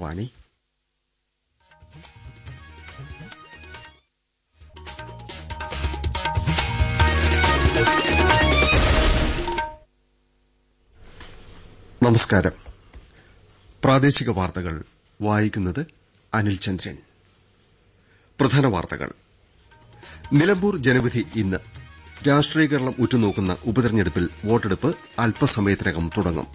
ആകാശവാണി നമസ്കാരം. പ്രാദേശിക വാർത്തകൾ. വായിക്കുന്നത് അനിൽ ചന്ദ്രൻ. പ്രധാന വാർത്തകൾ. നിലമ്പൂർ ജനവിധി ഇന്ന്. രാഷ്ട്രീയകരണം ഉറ്റുനോക്കുന്ന ഉപതെരഞ്ഞെടുപ്പിൽ വോട്ടെടുപ്പ് അല്പസമയത്തിനകം തുടങ്ങും.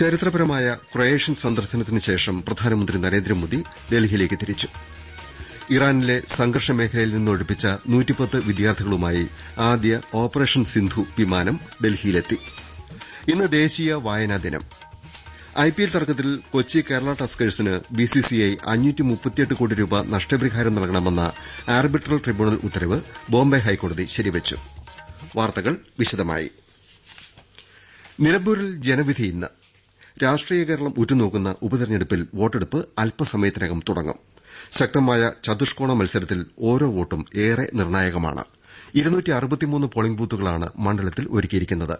ചരിത്രപരമായ ക്രൊയേഷ്യൻ സന്ദർശനത്തിന് ശേഷം പ്രധാനമന്ത്രി നരേന്ദ്രമോദി ഡൽഹിയിലേക്ക് തിരിച്ചു. ഇറാനിലെ സംഘർഷ മേഖലയിൽ നിന്ന് ഒഴിപ്പിച്ച വിദ്യാർത്ഥികളുമായി ആദ്യ ഓപ്പറേഷൻ സിന്ധു വിമാനം ഡൽഹിയിലെത്തി. ഇന്ന് ദേശീയ വായനാ ദിനം. ഐപിഎൽ തർക്കത്തിൽ കൊച്ചി കേരള ടസ്കേഴ്സിന് ബിസിസിഐ കോടി രൂപ നഷ്ടപരിഹാരം നൽകണമെന്ന ആർബിട്രൽ ട്രിബ്യൂണൽ ഉത്തരവ് ബോംബെ ഹൈക്കോടതി ശരിവച്ചു. വാർത്തകൾ വിശദമായി. നിലമ്പൂരിൽ ജനവിധി ഇന്ന്. രാഷ്ട്രീയകേരളം ഉറ്റുനോക്കുന്ന ഉപതെരഞ്ഞെടുപ്പിൽ വോട്ടെടുപ്പ് അല്പസമയത്തിനകം തുടങ്ങും. ശക്തമായ ചതുഷ്കോണ മത്സരത്തിൽ ഓരോ വോട്ടും ഏറെ നിർണായകമാണ്. പോളിംഗ് ബൂത്തുകളാണ് മണ്ഡലത്തിൽ ഒരുക്കിയിരിക്കുന്നത്.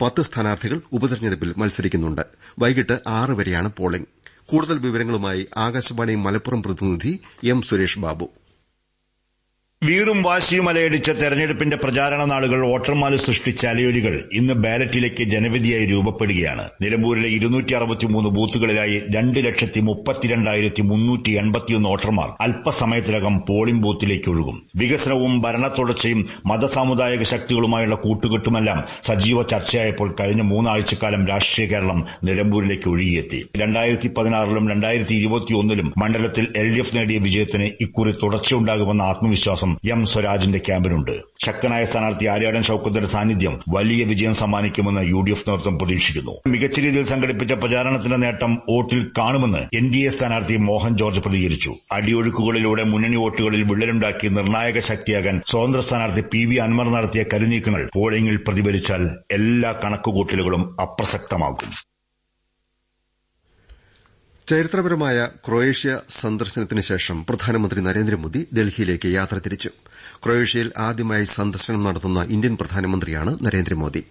പത്ത് സ്ഥാനാർത്ഥികൾ ഉപതെരഞ്ഞെടുപ്പിൽ മത്സരിക്കുന്നുണ്ട്. വൈകിട്ട് ആറ് വരെയാണ് പോളിംഗ്. കൂടുതൽ വിവരങ്ങളുമായി ആകാശവാണി മലപ്പുറം പ്രതിനിധി എം സുരേഷ് ബാബു. വീറും വാശിയും അലയടിച്ച തെരഞ്ഞെടുപ്പിന്റെ പ്രചാരണ നാളുകൾ വോട്ടർമാരിൽ സൃഷ്ടിച്ച അലയൊലികൾ ഇന്ന് ബാലറ്റിലേക്ക് ജനവിധിയായി രൂപപ്പെടുകയാണ്. നിലമ്പൂരിലെ ഇരുന്നൂറ്റി അറുപത്തിമൂന്ന് ബൂത്തുകളിലായി രണ്ട് ലക്ഷത്തി മുപ്പത്തിരണ്ടായിരത്തി മുന്നൂറ്റി എൺപത്തിയൊന്ന് വോട്ടർമാർ അല്പസമയത്തിനകം പോളിംഗ് ബൂത്തിലേക്ക് ഒഴുകും വികസനവും ഭരണത്തുടർച്ചയും മതസാമുദായിക ശക്തികളുമായുള്ള കൂട്ടുകെട്ടുമെല്ലാം സജീവ ചർച്ചയായപ്പോൾ കഴിഞ്ഞ മൂന്നാഴ്ചക്കാലം രാഷ്ട്രീയ കേരളം നിലമ്പൂരിലേക്ക് ഒഴുകിയെത്തി. രണ്ടായിരത്തി പതിനാറിലും രണ്ടായിരത്തി ഇരുപത്തിയൊന്നിലും മണ്ഡലത്തിൽ എൽ ഡി എഫ് നേടിയ വിജയത്തിന് ഇക്കുറി തുടർച്ചയുണ്ടാകുമെന്ന ആത്മവിശ്വാസം എം സ്വരാജിന്റെ ക്യാമ്പിനുണ്ട്. ശക്തനായ സ്ഥാനാർത്ഥി ആര്യാടൻ ഷൌക്കത്തിന്റെ സാന്നിധ്യം വലിയ വിജയം സമ്മാനിക്കുമെന്ന് യു ഡി എഫ് നേതൃത്വം പ്രതീക്ഷിക്കുന്നു. മികച്ച രീതിയിൽ സംഘടിപ്പിച്ച പ്രചാരണത്തിന്റെ നേട്ടം വോട്ടിൽ കാണുമെന്ന് എൻ ഡി എ സ്ഥാനാർത്ഥി മോഹൻ ജോർജ് പ്രതികരിച്ചു. അടിയൊഴുക്കുകളിലൂടെ മുന്നണി വോട്ടുകളിൽ വിള്ളലുണ്ടാക്കി നിർണായക ശക്തിയാകാൻ സ്വതന്ത്ര സ്ഥാനാർത്ഥി പി വി അൻവർ നടത്തിയ കരുനീക്കങ്ങൾ പോളിംഗിൽ പ്രതിഫലിച്ചാൽ എല്ലാ കണക്കുകൂട്ടലുകളും അപ്രസക്തമാകും. ചരിത്രപരമായ ക്രൊയേഷ്യ സന്ദർശനത്തിന് ശേഷം പ്രധാനമന്ത്രി നരേന്ദ്രമോദി ഡൽഹിയിലേക്ക് യാത്ര തിരിച്ചു. ക്രൊയേഷ്യയിൽ ആദ്യമായി സന്ദർശനം നടത്തുന്ന ഇന്ത്യൻ പ്രധാനമന്ത്രിയാണ് നരേന്ദ്രമോദി.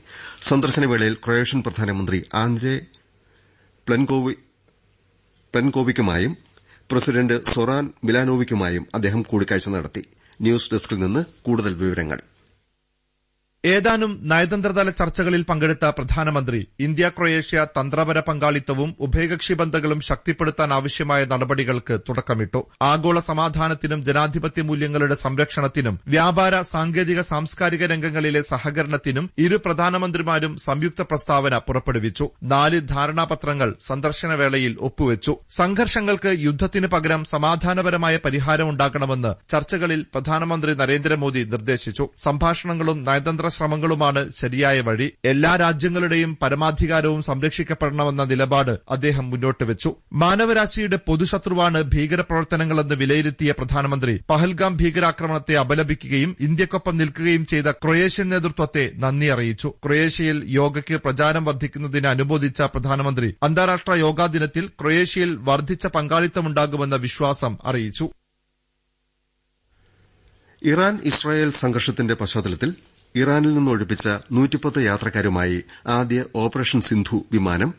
സന്ദർശനവേളയിൽ ക്രൊയേഷ്യൻ പ്രധാനമന്ത്രി ആൻഡ്രെ പ്ലെൻകോവിക്കുമായും പ്രസിഡന്റ് സൊറാൻ മിലാനോവിക്കുമായും അദ്ദേഹം കൂടിക്കാഴ്ച നടത്തി. ന്യൂസ് ഡെസ്കിൽ നിന്ന് കൂടുതൽ വിവരങ്ങൾ. ഏതാനും നയതന്ത്രതല ചർച്ചകളിൽ പങ്കെടുത്ത പ്രധാനമന്ത്രി ഇന്ത്യ ക്രൊയേഷ്യ തന്ത്രപര പങ്കാളിത്തവും ഉഭയകക്ഷി ബന്ധങ്ങളും ശക്തിപ്പെടുത്താൻ ആവശ്യമായ നടപടികൾക്ക് തുടക്കമിട്ടു. ആഗോള സമാധാനത്തിനും ജനാധിപത്യ മൂല്യങ്ങളുടെ സംരക്ഷണത്തിനും വ്യാപാര സാങ്കേതിക സാംസ്കാരിക രംഗങ്ങളിലെ സഹകരണത്തിനും ഇരു പ്രധാനമന്ത്രിമാരും സംയുക്ത പ്രസ്താവന പുറപ്പെടുവിച്ചു. നാല് ധാരണാപത്രങ്ങൾ സന്ദർശനവേളയിൽ ഒപ്പുവച്ചു. സംഘർഷങ്ങൾക്ക് യുദ്ധത്തിന് പകരം സമാധാനപരമായ പരിഹാരമുണ്ടാക്കണമെന്ന് ചർച്ചകളിൽ പ്രധാനമന്ത്രി നരേന്ദ്രമോദി നിർദ്ദേശിച്ചു. സംഭാഷണങ്ങളും നയതന്ത്ര ശ്രമങ്ങളുമാണ് ശരിയായ വഴി. എല്ലാ രാജ്യങ്ങളുടെയും പരമാധികാരവും സംരക്ഷിക്കപ്പെടണമെന്ന നിലപാട് അദ്ദേഹം മുന്നോട്ട് വെച്ചു. മാനവരാശിയുടെ പൊതുശത്രുവാണ് ഭീകരപ്രവർത്തനങ്ങളെന്ന് വിലയിരുത്തിയ പ്രധാനമന്ത്രി പഹൽഗാം ഭീകരാക്രമണത്തെ അപലപിക്കുകയും ഇന്ത്യക്കൊപ്പം നിൽക്കുകയും ചെയ്ത ക്രൊയേഷ്യൻ നേതൃത്വത്തെ നന്ദി അറിയിച്ചു. ക്രൊയേഷ്യയിൽ യോഗയ്ക്ക് പ്രചാരം വർദ്ധിക്കുന്നതിന് അനുമോദിച്ച പ്രധാനമന്ത്രി അന്താരാഷ്ട്ര യോഗാ ദിനത്തിൽ ക്രൊയേഷ്യയിൽ വർദ്ധിച്ച പങ്കാളിത്തമുണ്ടാകുമെന്ന വിശ്വാസം അറിയിച്ചു. ഇറാൻ ഇസ്രായേൽ സംഘർഷത്തിന്റെ പശ്ചാത്തലത്തിൽ ഇറാനിൽ നിന്ന് ഒഴിപ്പിച്ച യാത്രക്കാരുമായി ആദ്യ ഓപ്പറേഷൻ സിന്ധു വിമാനം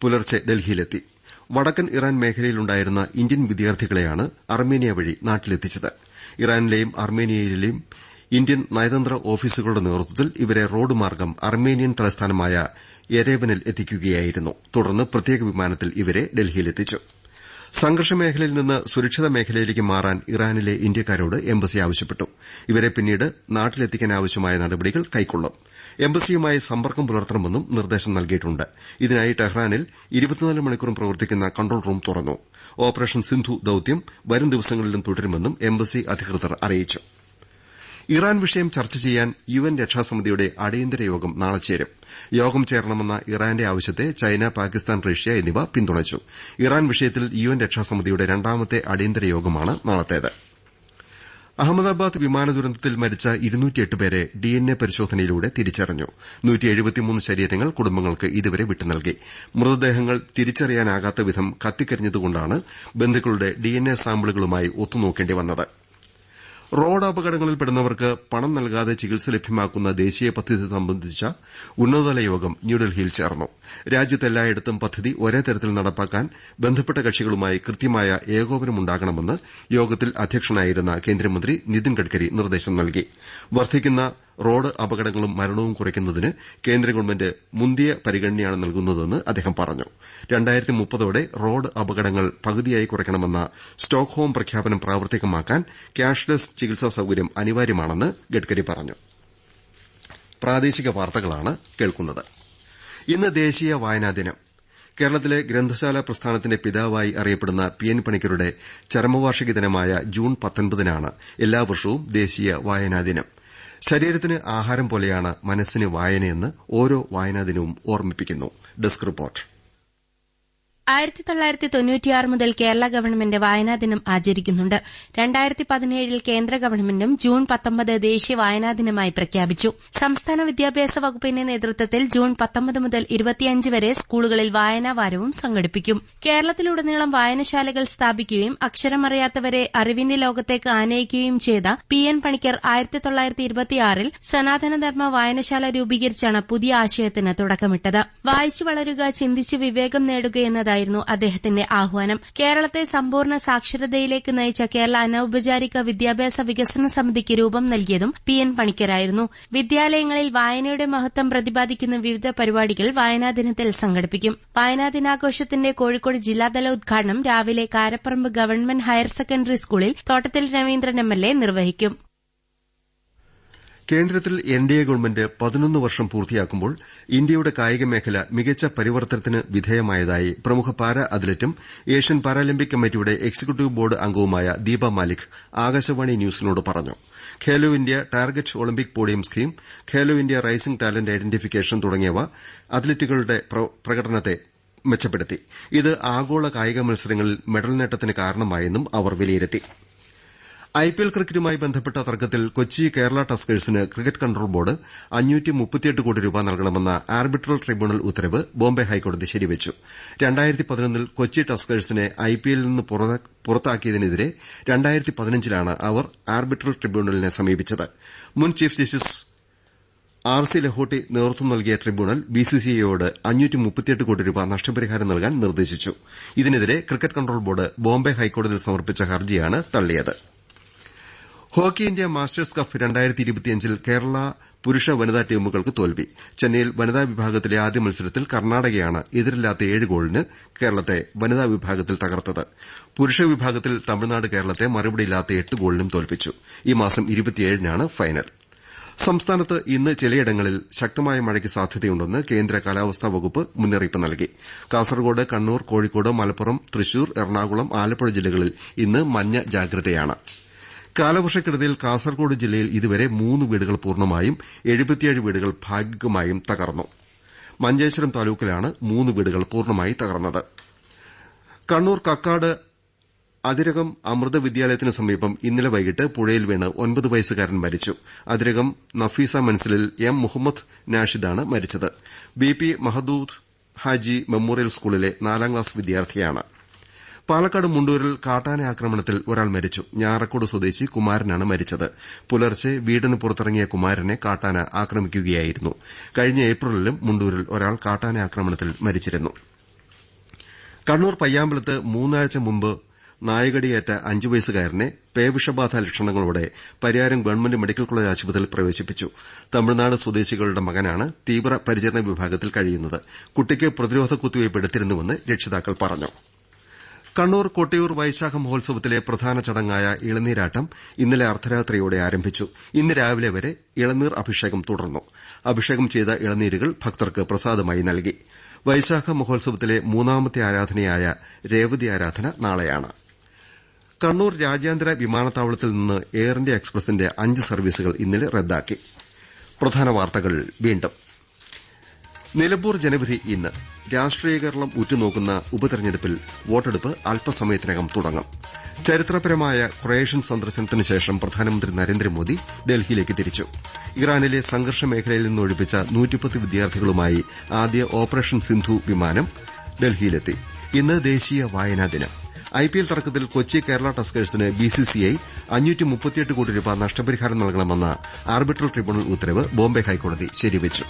പുലർച്ചെ ഡൽഹിയിലെത്തി. വടക്കൻ ഇറാൻ മേഖലയിലുണ്ടായിരുന്ന ഇന്ത്യൻ വിദ്യാർത്ഥികളെയാണ് അർമേനിയ വഴി നാട്ടിലെത്തിച്ചത്. ഇറാനിലെയും അർമേനിയയിലെയും ഇന്ത്യൻ നയതന്ത്ര ഓഫീസുകളുടെ നേതൃത്വത്തിൽ ഇവരെ റോഡ് മാർഗം അർമേനിയൻ തലസ്ഥാനമായ യെരേവനിൽ എത്തിക്കുകയായിരുന്നു. തുടർന്ന് പ്രത്യേക വിമാനത്തിൽ ഇവരെ ഡൽഹിയിലെത്തിച്ചു. സംഘർഷ മേഖലയിൽ നിന്ന് സുരക്ഷിത മേഖലയിലേക്ക് മാറാൻ ഇറാനിലെ ഇന്ത്യക്കാരോട് എംബസി ആവശ്യപ്പെട്ടു. ഇവരെ പിന്നീട് നാട്ടിലെത്തിക്കാനാവശ്യമായ നടപടികൾ കൈക്കൊള്ളും. എംബസിയുമായി സമ്പർക്കം പുലർത്തണമെന്നും നിർദ്ദേശം നൽകിയിട്ടുണ്ട്. ഇതിനായി ടെഹ്റാനിൽ മണിക്കൂറും പ്രവർത്തിക്കുന്ന കൺട്രോൾ റൂം തുറന്നു. ഓപ്പറേഷൻ സിന്ധു ദൌത്യം വരും ദിവസങ്ങളിലും തുടരുമെന്നും എംബസി അധികൃതർ അറിയിച്ചു. ഇറാൻ വിഷയം ചർച്ച ചെയ്യാൻ യു എൻ രക്ഷാസമിതിയുടെ അടിയന്തര യോഗം നാളെ ചേരും. യോഗം ചേരണമെന്ന ഇറാന്റെ ആവശ്യത്തെ ചൈന പാകിസ്ഥാൻ റഷ്യ എന്നിവ പിന്തുണച്ചു. ഇറാൻ വിഷയത്തിൽ യു എൻ രക്ഷാസമിതിയുടെ രണ്ടാമത്തെ അടിയന്തര യോഗമാണ് നാളത്തേത്. അഹമ്മദാബാദ് വിമാന ദുരന്തത്തിൽ മരിച്ച പേരെ ഡിഎൻഎ പരിശോധനയിലൂടെ തിരിച്ചറിഞ്ഞു. ശരീരങ്ങൾ കുടുംബങ്ങൾക്ക് ഇതുവരെ വിട്ടുനൽകി. മൃതദേഹങ്ങൾ തിരിച്ചറിയാനാകാത്ത വിധം കത്തിക്കരിഞ്ഞതുകൊണ്ടാണ് ബന്ധുക്കളുടെ ഡിഎൻഎ സാമ്പിളുകളുമായി ഒത്തുനോക്കേണ്ടി വന്നത്. റോഡ് അപകടങ്ങളിൽപ്പെടുന്നവർക്ക് പണം നൽകാതെ ചികിത്സ ലഭ്യമാക്കുന്ന ദേശീയ പദ്ധതി സംബന്ധിച്ച ഉന്നതതല യോഗം ന്യൂഡൽഹിയിൽ ചേർന്നു. രാജ്യത്തെല്ലായിടത്തും പദ്ധതി ഒരേ തരത്തിൽ നടപ്പാക്കാൻ ബന്ധപ്പെട്ട കക്ഷികളുമായി കൃത്യമായ ഏകോപനമുണ്ടാകണമെന്ന് യോഗത്തിൽ അധ്യക്ഷനായിരുന്ന കേന്ദ്രമന്ത്രി നിതിൻ ഗഡ്കരി നിർദ്ദേശം നൽകി. റോഡ് അപകടങ്ങളും മരണവും കുറയ്ക്കുന്നതിന് കേന്ദ്ര ഗവൺമെന്റ് മുന്തിയ പരിഗണനയാണ് നൽകുന്നതെന്ന് അദ്ദേഹം പറഞ്ഞു. മുപ്പതോടെ റോഡ് അപകടങ്ങൾ പകുതിയായി കുറയ്ക്കണമെന്ന സ്റ്റോക്ക്ഹോം പ്രഖ്യാപനം പ്രാവർത്തികമാക്കാൻ ക്യാഷ്ലെസ് ചികിത്സാ സൌകര്യം അനിവാര്യമാണെന്ന് ഗഡ്കരി പറഞ്ഞു. ഇന്ന് ദേശീയ വായനാ ദിനം. കേരളത്തിലെ ഗ്രന്ഥശാല പ്രസ്ഥാനത്തിന്റെ പിതാവായി അറിയപ്പെടുന്ന പി എൻ പണിക്കരുടെ ചരമവാർഷിക ദിനമായ ജൂൺ പത്തൊൻപതിനാണ് എല്ലാ വർഷവും ദേശീയ വായനാ ദിനം. ശരീരത്തിന് ആഹാരം പോലെയാണ് മനസ്സിന് വായനയെന്ന് ഓരോ വായനാ ദിനവും ഓർമ്മിപ്പിക്കുന്നു. Desk report. ആയിരത്തി തൊള്ളായിരത്തി തൊണ്ണൂറ്റിയാറ് മുതൽ കേരള ഗവൺമെന്റ് വായനാ ദിനം ആചരിക്കുന്നുണ്ട്. രണ്ടായിരത്തി പതിനേഴിൽ കേന്ദ്ര ഗവൺമെന്റും ജൂൺ പത്തൊമ്പത് ദേശീയ വായനാ ദിനമായി പ്രഖ്യാപിച്ചു. സംസ്ഥാന വിദ്യാഭ്യാസ വകുപ്പിന്റെ നേതൃത്വത്തിൽ ജൂൺ പത്തൊമ്പത് മുതൽ ഇരുപത്തിയഞ്ച് വരെ സ്കൂളുകളിൽ വായനാ വാരവും സംഘടിപ്പിക്കും. കേരളത്തിലുടനീളം വായനശാലകൾ സ്ഥാപിക്കുകയും അക്ഷരമറിയാത്തവരെ അറിവിന്റെ ലോകത്തേക്ക് ആനയിക്കുകയും ചെയ്ത പി എൻ പണിക്കർ ആയിരത്തി തൊള്ളായിരത്തി ഇരുപത്തിയാറിൽ സനാതനധർമ്മ വായനശാല രൂപീകരിച്ചാണ് പുതിയ ആശയത്തിന് തുടക്കമിട്ടത്. വായിച്ചു വളരുക ചിന്തിച്ച് വിവേകം നേടുകയെന്നതായി ആയിരുന്നു അദ്ദേഹത്തിന്റെ ആഹ്വാനം. കേരളത്തെ സമ്പൂർണ സാക്ഷരതയിലേക്ക് നയിച്ച കേരള അനൌപചാരിക വിദ്യാഭ്യാസ വികസന സമിതിക്ക് രൂപം നൽകിയതും പി എൻ പണിക്കരായിരുന്നു. വിദ്യാലയങ്ങളിൽ വായനയുടെ മഹത്വം പ്രതിപാദിക്കുന്ന വിവിധ പരിപാടികൾ വായനാ ദിനത്തിൽ സംഘടിപ്പിക്കും. വായനാ ദിനാഘോഷത്തിന്റെ കോഴിക്കോട് ജില്ലാതല ഉദ്ഘാടനം രാവിലെ കാരപ്പറമ്പ് ഗവൺമെന്റ് ഹയർ സെക്കൻഡറി സ്കൂളിൽ Thottathil Raveendran M L A നിർവഹിക്കും. കേന്ദ്രത്തിൽ എൻഡിഎ ഗവൺമെന്റ് പതിനൊന്ന് വർഷം പൂർത്തിയാക്കുമ്പോൾ ഇന്ത്യയുടെ കായിക മേഖല മികച്ച പരിവർത്തനത്തിന് വിധേയമായതായി പ്രമുഖ പാരാ അത്ലറ്റും ഏഷ്യൻ പാരാലിമ്പിക് കമ്മിറ്റിയുടെ എക്സിക്യൂട്ടീവ് ബോർഡ് അംഗവുമായ ദീപ മാലിക് ആകാശവാണി ന്യൂസിനോട് പറഞ്ഞു. Khelo India target Olympic podium scheme Khelo India rising talent identification തുടങ്ങിയവ അത്ലറ്റുകളുടെ പ്രകടനത്തെ മെച്ചപ്പെടുത്തി. ഇത് ആഗോള കായിക മത്സരങ്ങളിൽ മെഡൽ നേട്ടത്തിന് കാരണമായെന്നും അവർ വിലയിരുത്തി. ഐപിഎൽ ക്രിക്കറ്റുമായി ബന്ധപ്പെട്ട തർക്കത്തിൽ കൊച്ചി കേരള ടസ്കേഴ്സിന് ക്രിക്കറ്റ് കൺട്രോൾ ബോർഡ് കോടി രൂപ നൽകണമെന്ന ആർബിട്രൽ ട്രിബ്യൂണൽ ഉത്തരവ് ബോംബെ ഹൈക്കോടതി ശരിവച്ചു. കൊച്ചി ടസ്കേഴ്സിനെ ഐപിഎല്ലിൽ നിന്ന് പുറത്താക്കിയതിനെതിരെ ലാണ് അവർ ആർബിട്രൽ ട്രിബ്യൂണലിനെ സമീപിച്ചത്. മുൻ chief justice R C Lahoti നേതൃത്വം നൽകിയ ട്രിബ്യൂണൽ ബിസിസിഐയോട് കോടി രൂപ നഷ്ടപരിഹാരം നൽകാൻ നിർദ്ദേശിച്ചു. ഇതിനെതിരെ ക്രിക്കറ്റ് കൺട്രോൾ ബോർഡ് ബോംബെ ഹൈക്കോടതിയിൽ സമർപ്പിച്ച ഹർജിയാണ് തള്ളിയത്. ഹോക്കി ഇന്ത്യ മാസ്റ്റേഴ്സ് കപ്പ് ൽ കേരള പുരുഷ വനിതാ ടീമുകൾക്ക് തോൽവി. ചെന്നൈയിൽ വനിതാ വിഭാഗത്തിലെ ആദ്യ മത്സരത്തിൽ കർണാടകയാണ് എതിരില്ലാത്ത ഏഴ് ഗോളിന് കേരളത്തെ വനിതാ വിഭാഗത്തിൽ തകർത്തത്. പുരുഷ വിഭാഗത്തിൽ തമിഴ്നാട് കേരളത്തെ മറുപടിയില്ലാത്ത എട്ട് ഗോളിനും തോൽപ്പിച്ചു. ഈ മാസം നാണ് ഫൈനൽ. സംസ്ഥാനത്ത് ഇന്ന് ചിലയിടങ്ങളിൽ ശക്തമായ മഴയ്ക്ക് സാധ്യതയുണ്ടെന്ന് കേന്ദ്ര കാലാവസ്ഥാ വകുപ്പ് മുന്നറിയിപ്പ് നൽകി. കാസർകോട് കണ്ണൂർ കോഴിക്കോട് മലപ്പുറം തൃശൂർ എറണാകുളം ആലപ്പുഴ ജില്ലകളിൽ ഇന്ന് മഞ്ഞ ജാഗ്രതയാണ്. കാലവർഷക്കെടുതിയിൽ കാസർകോട് ജില്ലയിൽ ഇതുവരെ മൂന്ന് വീടുകൾ പൂർണമായും പൂർണമായും വീടുകൾ ഭാഗികമായും തകർന്നു. മഞ്ചേശ്വരം താലൂക്കിലാണ് മൂന്ന് വീടുകൾ പൂർണമായി തകർന്നത്. കണ്ണൂർ കക്കാട് അതിരകം അമൃത വിദ്യാലയത്തിന് സമീപം ഇന്നലെ വൈകിട്ട് പുഴയിൽ വീണ് ഒൻപത് വയസ്സുകാരൻ മരിച്ചു. അതിരകം നഫീസ മൻസിലിൽ എം മുഹമ്മദ് നാഷിദാണ് മരിച്ചത്. B P Mahdood Haji memorial സ്കൂളിലെ നാലാം ക്ലാസ് വിദ്യാർത്ഥിയാണ്. പാലക്കാട് മുണ്ടൂരിൽ കാട്ടാന ആക്രമണത്തിൽ ഒരാൾ മരിച്ചു. ഞാറക്കോട് സ്വദേശി കുമാരനാണ് മരിച്ചത്. പുലർച്ചെ വീടിന് പുറത്തിറങ്ങിയ കുമാരനെ കാട്ടാന ആക്രമിക്കുകയായിരുന്നു. കഴിഞ്ഞ ഏപ്രിലിലും മുണ്ടൂരിൽ ഒരാൾ കാട്ടാന ആക്രമണത്തിൽ മരിച്ചിരുന്നു. കണ്ണൂർ പയ്യാമ്പലത്ത് മൂന്നാഴ്ച മുമ്പ് നായകടിയേറ്റ അഞ്ചു വയസ്സുകാരനെ പേവിഷബാധ ലക്ഷണങ്ങളോടെ പരിയാരം ഗവൺമെന്റ് മെഡിക്കൽ കോളേജ് ആശുപത്രിയിൽ പ്രവേശിപ്പിച്ചു. തമിഴ്നാട് സ്വദേശികളുടെ മകനാണ് തീവ്ര പരിചരണ വിഭാഗത്തിൽ കഴിയുന്നത്. കുട്ടിക്ക് പ്രതിരോധ കുത്തിവയ്പ് എടുത്തിരുന്നുവെന്ന് രക്ഷിതാക്കൾ പറഞ്ഞു. കണ്ണൂർ കൊട്ടിയൂർ വൈശാഖ മഹോത്സവത്തിലെ പ്രധാന ചടങ്ങായ ഇളനീരാട്ടം ഇന്നലെ അർദ്ധരാത്രിയോടെ ആരംഭിച്ചു. ഇന്ന് രാവിലെ വരെ ഇളനീർ അഭിഷേകം തുടർന്നു. അഭിഷേകം ചെയ്ത ഇളനീരുകൾ ഭക്തർക്ക് പ്രസാദമായി നൽകി. വൈശാഖ മഹോത്സവത്തിലെ മൂന്നാമത്തെ ആരാധനയായ രേവതി ആരാധന നാളെയാണ്. കണ്ണൂർ രാജ്യാന്തര വിമാനത്താവളത്തിൽ നിന്ന് എയർ ഇന്ത്യ എക്സ്പ്രസിന്റെ അഞ്ച് സർവീസുകൾ ഇന്നലെ റദ്ദാക്കി. നിലമ്പൂർ ജനവിധി ഇന്ന്. രാഷ്ട്രീയ കേരളം ഉറ്റുനോക്കുന്ന ഉപതെരഞ്ഞെടുപ്പിൽ വോട്ടെടുപ്പ് അല്പസമയത്തിനകം തുടങ്ങും. ചരിത്രപരമായ ക്രൊയേഷ്യൻ സന്ദർശനത്തിന് ശേഷം പ്രധാനമന്ത്രി നരേന്ദ്രമോദി ഡൽഹിയിലേക്ക് തിരിച്ചു. ഇറാനിലെ സംഘർഷ മേഖലയിൽ നിന്ന് ഒഴിപ്പിച്ച വിദ്യാർത്ഥികളുമായി ആദ്യ ഓപ്പറേഷൻ സിന്ധു വിമാനം ഡൽഹിയിലെത്തി. ഇന്ന് ദേശീയ വായനാ ദിനം. ഐപിഎൽ തർക്കത്തിൽ കൊച്ചി കേരള ടസ്കേഴ്സിന് ബിസിസിഐ കോടി രൂപ നഷ്ടപരിഹാരം നൽകണമെന്ന ആർബിട്രൽ ട്രിബ്യൂണൽ ഉത്തരവ് ബോംബെ ഹൈക്കോടതി ശരിവച്ചു.